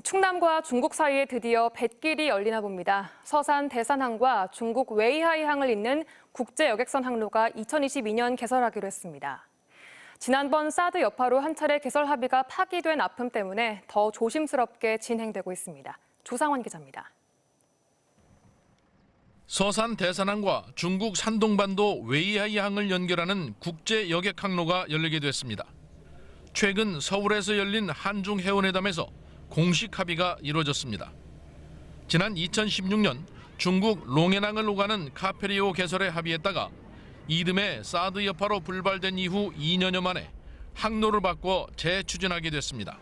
충남과 중국 사이에 드디어 뱃길이 열리나 봅니다. 서산 대산항과 중국 웨이하이항을 잇는 국제 여객선 항로가 2022년 개설하기로 했습니다. 지난번 사드 여파로 한 차례 개설 합의가 파기된 아픔 때문에 더 조심스럽게 진행되고 있습니다. 조상원 기자입니다. 서산 대산항과 중국 산동반도 웨이하이항을 연결하는 국제 여객 항로가 열리게 됐습니다. 최근 서울에서 열린 한중 해운회담에서 공식 합의가 이루어졌습니다. 지난 2016년 중국 롱해낭을 오가는 카페리오 개설에 합의했다가 이듬해 사드 여파로 불발된 이후 2년여 만에 항로를 바꿔 재추진하게 됐습니다.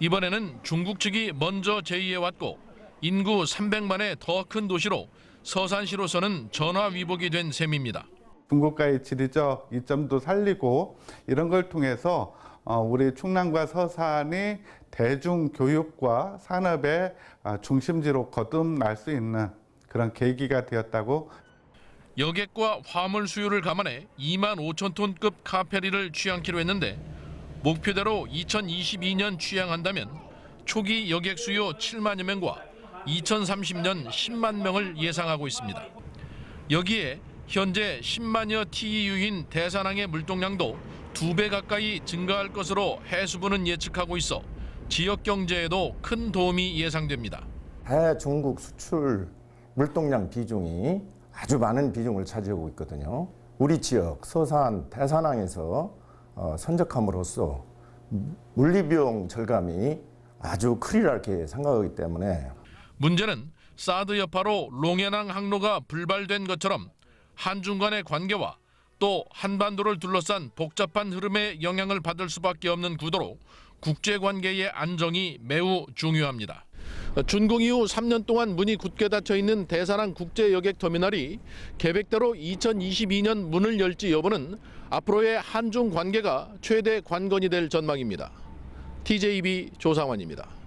이번에는 중국 측이 먼저 제의해왔고 인구 300만의 더 큰 도시로 서산시로서는 전화 위복이 된 셈입니다. 중국과의 지리적 이점도 살리고 이런 걸 통해서 어, 우리 충남과 서산이 대중 교육과 산업의 아, 중심지로 거듭날 수 있는 그런 계기가 되었다고 여객과 화물 수요를 감안해 2만 5천 톤급 카페리를 취항키로 했는데 목표대로 2022년 취항한다면 초기 여객 수요 7만여 명과 2030년 10만 명을 예상하고 있습니다. 여기에 현재 10만여 TEU인 대산항의 물동량도 두 배 가까이 증가할 것으로 해수부는 예측하고 있어 지역 경제에도 큰 도움이 예상됩니다. 대중국 수출 물동량 비중이 아주 많은 비중을 차지하고 있거든요. 우리 지역 서산 대산항에서 어, 선적함으로써 물리 비용 절감이 아주 크리라 이렇게 생각하기 때문에 문제는 사드 여파로 롱해낭 항로가 불발된 것처럼 한중 간의 관계와 또 한반도를 둘러싼 복잡한 흐름에 영향을 받을 수밖에 없는 구도로 국제 관계의 안정이 매우 중요합니다. 준공 이후 3년 동안 문이 굳게 닫혀 있는 대산항 국제 여객 터미널이 계획대로 2022년 문을 열지 여부는 앞으로의 한중 관계가 최대 관건이 될 전망입니다. TJB 조상원입니다.